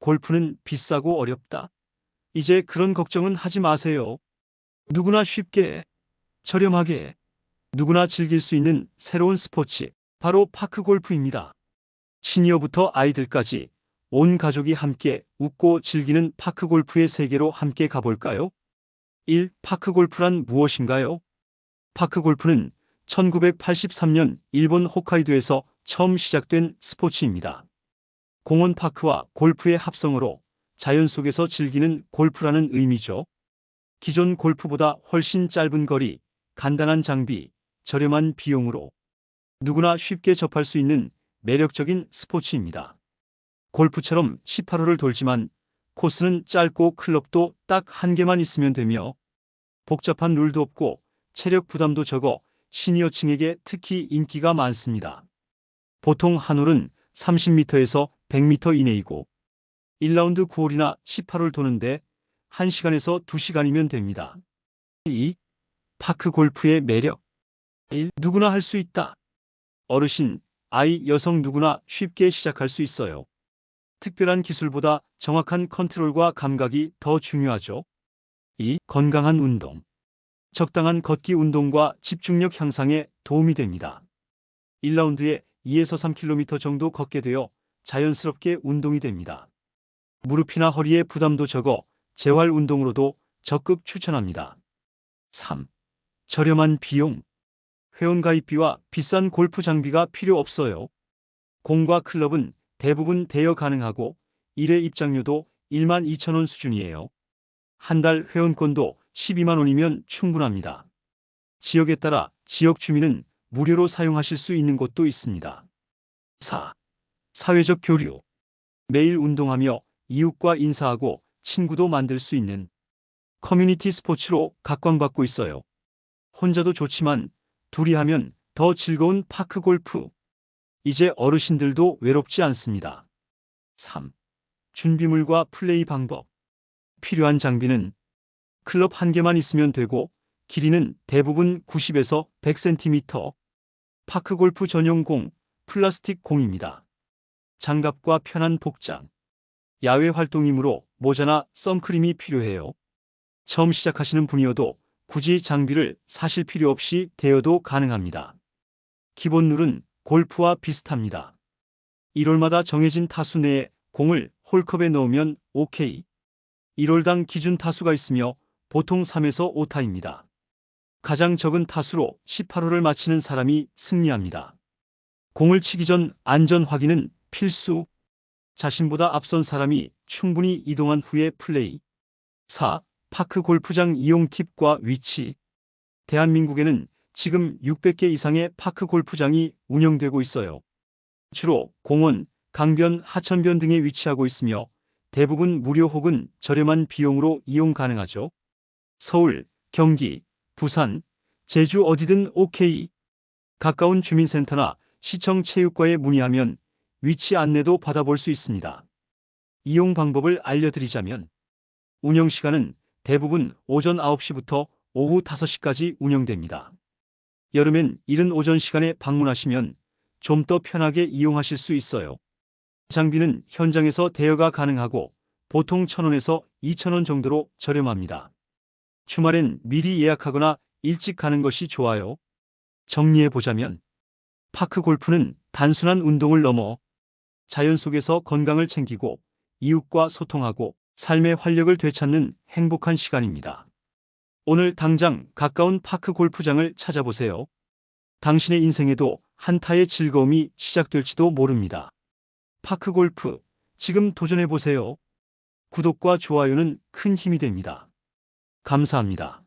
골프는 비싸고 어렵다. 이제 그런 걱정은 하지 마세요. 누구나 쉽게, 저렴하게, 누구나 즐길 수 있는 새로운 스포츠, 바로 파크 골프입니다. 시니어부터 아이들까지 온 가족이 함께 웃고 즐기는 파크 골프의 세계로 함께 가볼까요? 1. 파크 골프란 무엇인가요? 파크 골프는 1983년 일본 홋카이도에서 처음 시작된 스포츠입니다. 공원 파크와 골프의 합성으로 자연 속에서 즐기는 골프라는 의미죠. 기존 골프보다 훨씬 짧은 거리, 간단한 장비, 저렴한 비용으로 누구나 쉽게 접할 수 있는 매력적인 스포츠입니다. 골프처럼 18홀을 돌지만 코스는 짧고 클럽도 딱 한 개만 있으면 되며 복잡한 룰도 없고 체력 부담도 적어 시니어층에게 특히 인기가 많습니다. 보통 한 홀은 30m에서 100m 이내이고 1라운드 9홀이나 18홀 도는데 1시간에서 2시간이면 됩니다. 2. 파크 골프의 매력 1. 누구나 할 수 있다. 어르신, 아이, 여성 누구나 쉽게 시작할 수 있어요. 특별한 기술보다 정확한 컨트롤과 감각이 더 중요하죠. 2. 건강한 운동. 적당한 걷기 운동과 집중력 향상에 도움이 됩니다. 1라운드에 2에서 3km 정도 걷게 되어 자연스럽게 운동이 됩니다. 무릎이나 허리에 부담도 적어 재활 운동으로도 적극 추천합니다. 3. 저렴한 비용. 회원가입비와 비싼 골프 장비가 필요 없어요. 공과 클럽은 대부분 대여 가능하고 1회 입장료도 1만 2천 원 수준이에요. 한 달 회원권도 12만 원이면 충분합니다. 지역에 따라 지역 주민은 무료로 사용하실 수 있는 곳도 있습니다. 4. 사회적 교류. 매일 운동하며 이웃과 인사하고 친구도 만들 수 있는 커뮤니티 스포츠로 각광받고 있어요. 혼자도 좋지만 둘이 하면 더 즐거운 파크 골프. 이제 어르신들도 외롭지 않습니다. 3. 준비물과 플레이 방법. 필요한 장비는 클럽 한 개만 있으면 되고 길이는 대부분 90에서 100cm. 파크 골프 전용 공, 플라스틱 공입니다. 장갑과 편한 복장. 야외 활동이므로 모자나 선크림이 필요해요. 처음 시작하시는 분이어도 굳이 장비를 사실 필요 없이 대여도 가능합니다. 기본 룰은 골프와 비슷합니다. 1홀마다 정해진 타수 내에 공을 홀컵에 넣으면 OK. 1홀당 기준 타수가 있으며 보통 3에서 5타입니다. 가장 적은 타수로 18홀을 마치는 사람이 승리합니다. 공을 치기 전 안전 확인은 필수. 자신보다 앞선 사람이 충분히 이동한 후에 플레이. 4. 파크 골프장 이용 팁과 위치. 대한민국에는 지금 600개 이상의 파크 골프장이 운영되고 있어요. 주로 공원, 강변, 하천변 등에 위치하고 있으며 대부분 무료 혹은 저렴한 비용으로 이용 가능하죠. 서울, 경기, 부산, 제주 어디든 OK. 가까운 주민센터나 시청 체육과에 문의하면 위치 안내도 받아볼 수 있습니다. 이용 방법을 알려드리자면 운영 시간은 대부분 오전 9시부터 오후 5시까지 운영됩니다. 여름엔 이른 오전 시간에 방문하시면 좀 더 편하게 이용하실 수 있어요. 장비는 현장에서 대여가 가능하고 보통 1,000원에서 2,000원 정도로 저렴합니다. 주말엔 미리 예약하거나 일찍 가는 것이 좋아요. 정리해보자면 파크 골프는 단순한 운동을 넘어 자연 속에서 건강을 챙기고 이웃과 소통하고 삶의 활력을 되찾는 행복한 시간입니다. 오늘 당장 가까운 파크 골프장을 찾아보세요. 당신의 인생에도 한타의 즐거움이 시작될지도 모릅니다. 파크 골프, 지금 도전해보세요. 구독과 좋아요는 큰 힘이 됩니다. 감사합니다.